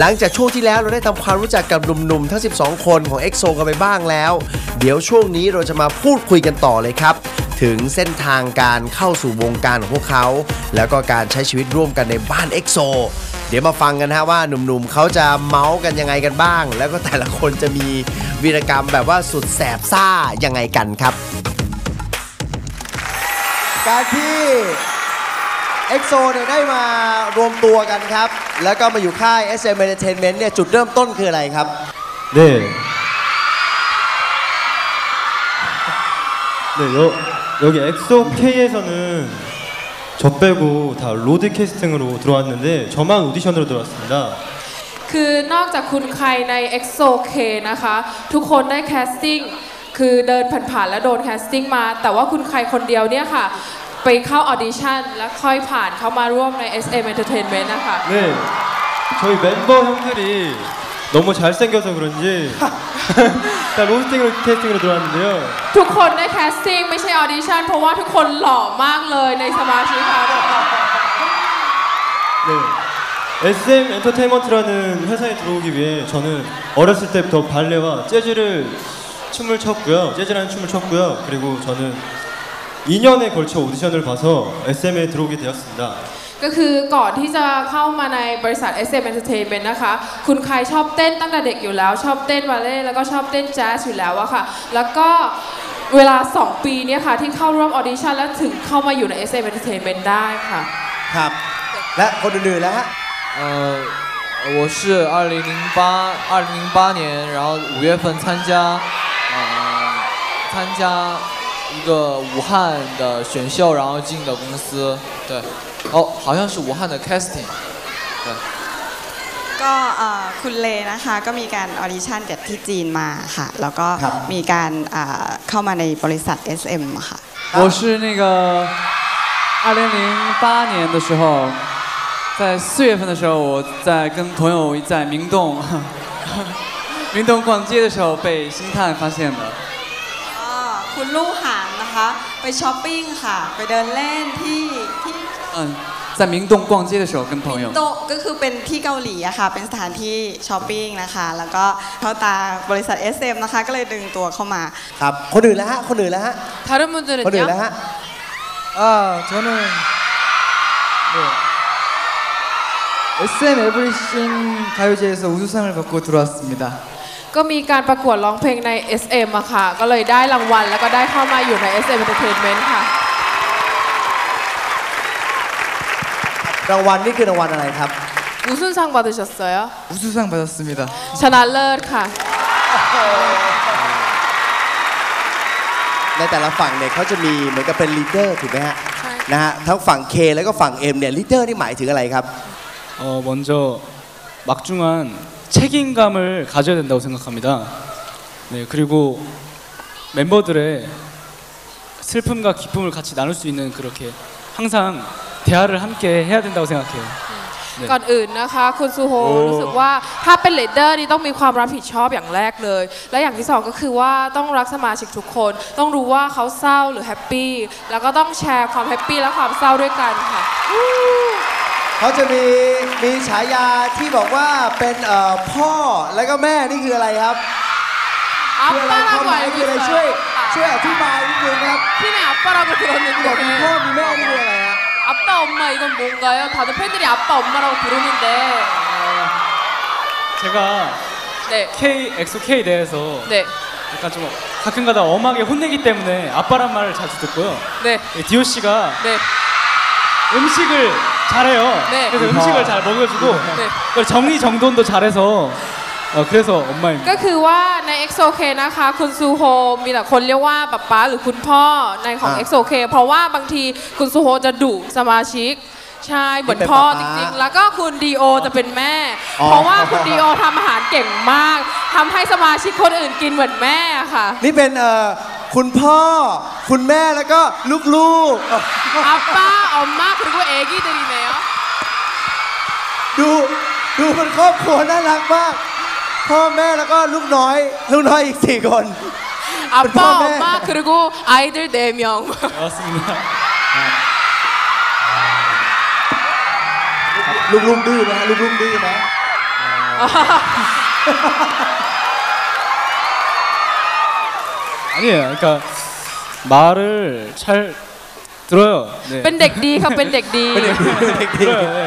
หลังจากช่วงที่แล้วเราได้ทำความรู้จักกับหนุ่มๆ ทั้ง 12 คนของ EXO กันไปบ้างแล้ว เดี๋ยวช่วงนี้เราจะมาพูดคุยกันต่อเลยครับ ถึงเส้นทางการเข้าสู่วงการของพวกเขา แล้วก็การใช้ชีวิตร่วมกันในบ้าน EXO เดี๋ยวมาฟังกันฮะว่าหนุ่มๆ เขาจะเมาส์กันยังไงกันบ้าง แล้วก็แต่ละคนจะมีวีรกรรมแบบว่าสุดแสบซ่ายังไงกันครับ การที่ EXO เนี่ยได้มารวมตัวกันครับ แล้วก็มาอยู่ค่าย SM Entertainment เนี่ยจุดเริ่มต้นคืออะไรครับ 네. 네, 여, 여기 엑소 K에서는 저 빼고 다 로드 캐스팅으로 들어왔는데 저만 오디션으로 들어왔습니다. คือนอกจากคุณใครใน EXO K นะคะ ทุกคนได้แคสติ้งคือเดินผ่านๆแล้วโดนแคสติ้งมา แต่ว่าคุณใครคนเดียวเนี่ยค่ะ ไปเข้าออดิชั่นแล้วค่อยผ่านเข้ามาร่วมใน SM Entertainment นะคะ 네. 저희 멤버 형들이 너무 잘생겨서 그런지 다 로스팅으로 캐스팅으로 들어왔는데요. ทุกคนได้แคสติ้งไม่ใช่ออดิชั่นเพราะว่าทุกคนหล่อมากเลยในสมาชิกค่ะ 네. SM 엔터테인먼트라는 회사에 들어오기 위해 저는 어렸을 때부터 발레와 재즈를 춤을 췄고요. 재즈라는 춤을 췄고요. 그리고 저는 2년에 걸쳐 오디션을 봐서 SM에 들어오게 되었습니다. ก็คือก่อนที่จะเข้ามาในบริษัท SM Entertainment นะคะ คุณใครชอบเต้นตั้งแต่เด็กอยู่แล้ว ชอบเต้นบัลเล่ต์แล้วก็ชอบเต้นแจ๊สอยู่แล้วอะค่ะ แล้วก็เวลา 2 ปีเนี่ยค่ะ ที่เข้าร่วมออดิชั่นแล้วถึงเข้ามาอยู่ใน SM Entertainment ได้ค่ะ ครับ และคนอื่นๆแล้วฮะ 呃，我是二零零八二零零八年，然后五月份参加，呃，参加 一个武汉的选秀，然后进的公司，对，哦，好像是武汉的 casting，对。 ก็เอ่อคุณเลนะคะก็มีการออดิชั่นจากที่จีนมาค่ะ แล้วก็ ครับ มีการเอ่อเข้ามาในบริษัท SM ค่ะ 我是那个二零零八年的时候，在四月份的时候，我在跟朋友在明洞明洞逛街的时候被星探发现的。 ก็คุณลู่หานนะ คะไปช้อปปิ้งค่ะ ไปเดินเล่นที่ที่ 嗯，在明洞逛街的时候跟朋友 โตะก็คือเป็นที่เกาหลีอะค่ะ เป็นสถานที่ช้อปปิ้งนะคะ แล้วก็เข้าตาบริษัท SM นะคะ ก็เลยดึงตัวเข้ามา ครับ คนอื่นแล้วฮะ คนอื่นแล้วฮะ 다른 คนอื่นแล้ว 분들은요? ฮะ 아 저는 SM 에브리싱 가요제에서 우수상을 받고 들어왔습니다. ก็มีการประกวดร้องเพลงใน SM อะค่ะ ก็เลยได้รางวัลแล้วก็ได้เข้ามาอยู่ใน SM Entertainment ค่ะ รางวัลนี่คือรางวัลอะไรครับ 무슨 상 받으셨어요? 우수상 받았습니다. ชนะเลิศค่ะ ในแต่ละฝั่งเนี่ยเขาจะมีเหมือนกับเป็นลีดเดอร์ถูกไหมฮะ ใช่ นะฮะ ทั้งฝั่ง K แล้วก็ฝั่ง M เนี่ยลีดเดอร์นี่หมายถึงอะไรครับ 어, 먼저 막중한 책임감을 가져야 된다고 생각합니다. 네, 그리고 멤버들의 슬픔과 기쁨을 같이 나눌 수 있는 그렇게 항상 대화를 함께 해야 된다고 생각해요. ก่อนอื่นนะคะ คุณซูโฮรู้สึกว่าถ้าเป็นเลดเดอร์นี่ต้องมีความรับผิดชอบอย่างแรกเลย และอย่างที่สองก็คือว่าต้องรักสมาชิกทุกคน ต้องรู้ว่าเขาเศร้าหรือแฮปปี้แล้วก็ต้องแชร์ความแฮปปี้และความเศร้าด้วยกันค่ะ เขาจะมีมีฉายาที่บอกว่าเป็นเอ่อพ่อแล้วก็แม่นี่คืออะไรครับ อัป คืออะไร ปา ความหมาย รา คืออะไรช่วยช่วยอธิบายนิดนึงครับ ที่ไหนอัปปารากุลนึง บอกมีพ่อมีแม่นี่คืออะไรฮะ 아빠 엄마 이건 뭔가요? 다들 팬들이 아빠 엄마라고 부르는데 제가 네, K, 엑소 K 내에서 네, 약간 좀 가끔가다 엄하게 혼내기 때문에 아빠란 말을 자주 듣고요. 네, 디오 씨가 네, 음식을 잘해요. 네. 그래서 음식을 잘 먹여주고 네. 그리고 정리정돈도 잘해서 어, 그래서 엄마입니다. ก็คือว่าใน XOK นะคะ คุณซูโฮมีแต่คนเรียกว่าป๊าป๊าหรือคุณพ่อในของ อ่า XOK เพราะว่าบางทีคุณซูโฮจะดุสมาชิก ใช่เหมือนพ่อจริงๆ แล้วก็คุณดีโอจะเป็นแม่ อ๋อ เพราะว่าคุณดีโอทำอาหารเก่งมากทำให้สมาชิกคนอื่นกินเหมือนแม่ค่ะ นี่เป็นเอ่อคุณพ่อ คุณแม่แล้วก็ลูกๆ อาป้า ออมมาคือว่าเอกี้เดรีเนย ดูดูเป็นครอบครัวน่ารักมาก พ่อแม่แล้วก็ลูกน้อย ลูกน้อยอีกสี่คน 아빠, 그다음에- 엄마 그리고 아이들 4명. 맞습니다. ลูกๆดื้อไหมลูกๆดื้อไหม 아, 아니에요. 그러니까 말을 잘 들어요. 네. เป็นเด็กดีครับเป็นเด็กดี 들어요. 네.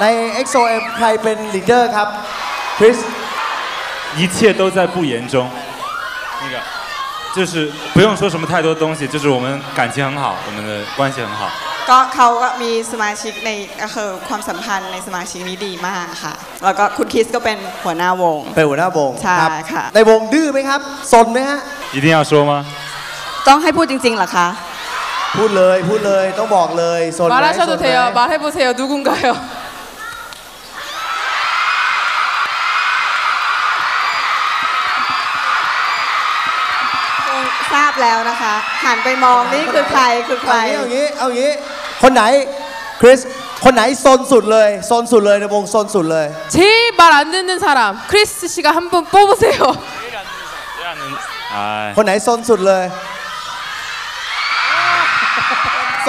ใน XOM ใครเป็นลีดเดอร์ครับคริส 一切都在不言中。那个就是不用说什么太多东西，就是我们感情很好，我们的关系很好。 ก็เขาก็มีสมาชิกในก็คือความสัมพันธ์ในสมาชิกนี้ดีมากค่ะ แล้วก็คุณคริสก็เป็นหัวหน้าวง เป็นหัวหน้าวง ใช่ ครับ ค่ะ ในวงดื้อไหมครับสนไหมฮะ 一定要说吗？ ต้องให้พูดจริงๆเหรอคะ พูดเลยพูดเลยต้องบอกเลยสนไหม 말하셔도 สนไหม 돼요 말해보세요 누군가요 คงทราบแล้วนะคะ หันไปมองนี่คือใครคือใคร เอางี้เอางี้เอางี้คนไหนคริสคนไหนซนสุดเลยซนสุดเลยในวงซนสุดเลย 제일 말 안 듣는 사람 크리스 씨가 한 분 뽑으세요 哎， คนไหนซนสุดเลย ซ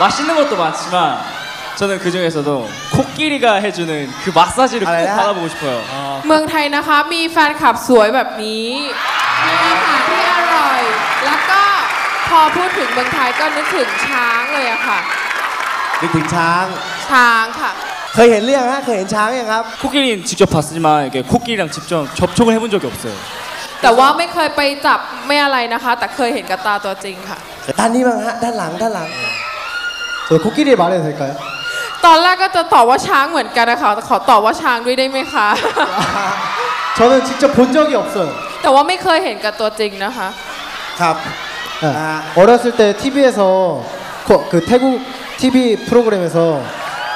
맛있는 것도 많지만 저는 그 중에서도 코끼리가 해주는 그 마사지를 꼭 알아요? 받아보고 싶어요. เมืองไทยนะคะมีแฟนคลับสวยแบบนี้มีอาหารที่อร่อย แล้วก็พอพูดถึงเมืองไทยก็นึกถึงช้างเลยอะค่ะ นึกถึงช้าง ช้างค่ะ เคยเห็นเรื่องฮะเคยเห็นช้างยังครับ 코끼리는 직접 봤지만 이렇게 코끼리랑 직접 접촉을 해본 적이 없어요. แต่ว่าไม่เคยไปจับไม่อะไรนะคะ แต่เคยเห็นกับตาตัวจริงค่ะ ด้านนี้บ้างฮะด้านหลังด้านหลัง 저 코끼리 말해도 될까요? ตอนแรกก็จะตอบว่าช้างเหมือนกันนะคะแต่ขอตอบว่าช้างด้วยได้ไหมคะ 저는 직접 본 적이 없어요. แต่ว่าไม่เคยเห็นกับตัวจริงนะคะ ครับ 네. 아. 어렸을 때 TV에서 그 태국 TV 프로그램에서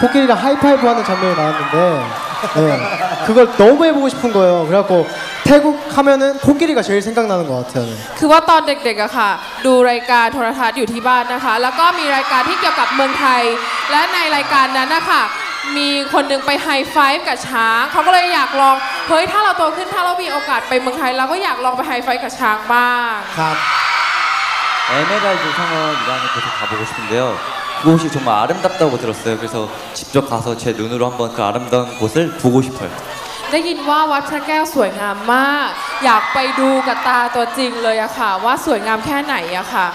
코끼리랑 하이파이브 하는 장면이 나왔는데 네. 그걸 너무 해보고 싶은 거예요. 그래갖고 태국 하면은 코끼리가 제일 생각나는 것 같아요. 네. คือว่าตอนเด็กๆอะค่ะ ดูรายการโทรทัศน์อยู่ที่บ้านนะคะ แล้วก็มีรายการที่เกี่ยวกับเมืองไทย และในรายการนั้นนะคะมีคนหนึ่งไปไฮไฟฟ์กับช้างเขาก็เลยอยากลองเฮ้ยถ้าเราโตขึ้นถ้าเรามีโอกาสไปเมืองไทยเราก็อยากลองไปไฮไฟฟ์กับช้างบ้าง ครับ 에메랄드 성원이라는 곳에 가보고 싶은데요. 그곳이 정말 아름답다고 들었어요. 그래서 직접 가서 제 눈으로 한번 그 아름다운 곳을 보고 싶어요. ได้ยินว่าวัดพระแก้วสวยงามมาก อยากไปดูกับตาตัวจริงเลยอะค่ะ ว่าสวยงามแค่ไหนอะค่ะ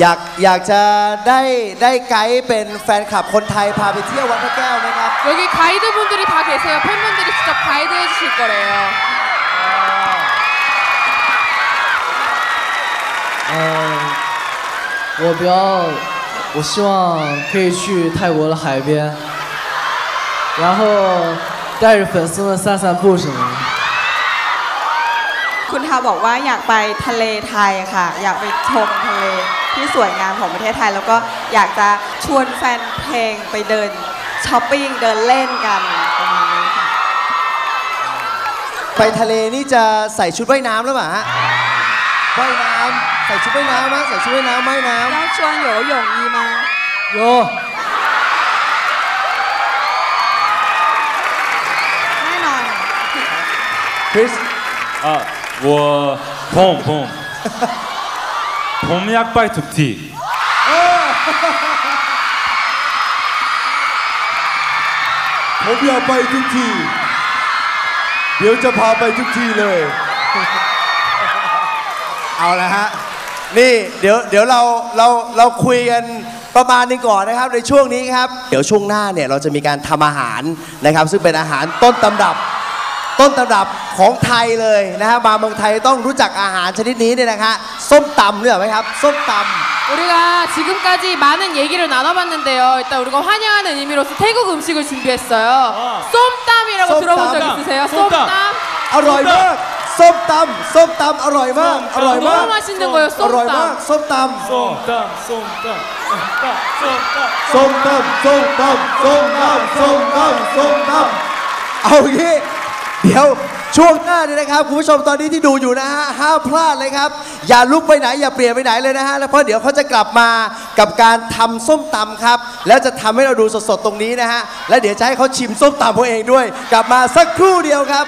อยากอยากจะได้ได้ไกด์เป็นแฟนคลับคนไทยพาไปเที่ยววัดพระแก้วไหมครับ 여기 가이드분들이 다 계세요. 팬분들이 직접 가이드 해주실 거래요. 嗯，我比较，我希望可以去泰国的海边，然后 带着粉丝们散散步什么的。 คุณทาบอกว่าอยากไปทะเลไทยค่ะ อยากไปชมทะเลที่สวยงามของประเทศไทย แล้วก็อยากจะชวนแฟนเพลงไปเดินช้อปปิ้งเดินเล่นกันประมาณนี้ค่ะ ไปทะเลนี่จะใส่ชุดว่ายน้ำหรือเปล่าฮะว่ายน้ำใส่ชุดว่ายน้ำไหมใส่ชุดว่ายน้ำว่ายน้ 要穿游泳衣吗？有，แ Chris 啊，我ผมผมผมอยากไปทุกทีผมอยากไปทุกทีเดี๋ยวจะพาไปทุกทีเลย เอาละฮะ นี่เดี๋ยวเดี๋ยวเราเราเราคุยกันประมาณนี้ก่อนนะครับในช่วงนี้ครับ เดี๋ยวช่วงหน้าเนี่ยเราจะมีการทำอาหารนะครับ ซึ่งเป็นอาหารต้นตำรับ ต้นตำรับของไทยเลยนะฮะมาเมืองไทยต้องรู้จักอาหารชนิดนี้เนี่ยนะฮะส้มตำรู้จักไหมครับส้มตำ 우리가 지금까지 많은 얘기를 나눠봤는데요. 일단 우리가 환영하는 의미로서 태국 음식을 준비했어요. 쏨땀이라고 쏨땀. 들어본 적 있으세요? 쏨땀. 쏨땀. อร่อยมากส้มตำส้มตำอร่อยมากอร่อยมาก 너무 맛있는 거예요. อร่อยมาก 쏨땀. ส้มตำ 쏨땀, 쏨땀, 쏨땀, 쏨땀. ส้มตำส้มตำส้มตำส้มตำส้มตำเอางี้ เดี๋ยวช่วงหน้าเนี่ยนะครับคุณผู้ชมตอนนี้ที่ดูอยู่นะฮะห้ามพลาดเลยครับ อย่าลุกไปไหนอย่าเปลี่ยนไปไหนเลยนะฮะแล้วเพราะเดี๋ยวเขาจะกลับมากับการทำส้มตำครับ แล้วจะทำให้เราดูสดๆตรงนี้นะฮะและเดี๋ยวจะให้เขาชิมส้มตำเขาเองด้วย กลับมาสักครู่เดียวครับ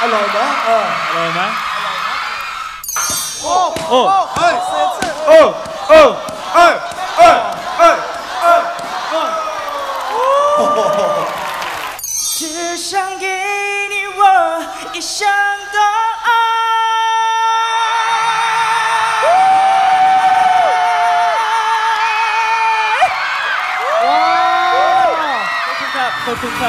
啊，老门，啊，老门。哦哦，哎，哦哦，哎哎哎哎哎，哦，只想给你我一生的爱。哇！都听他，都听他。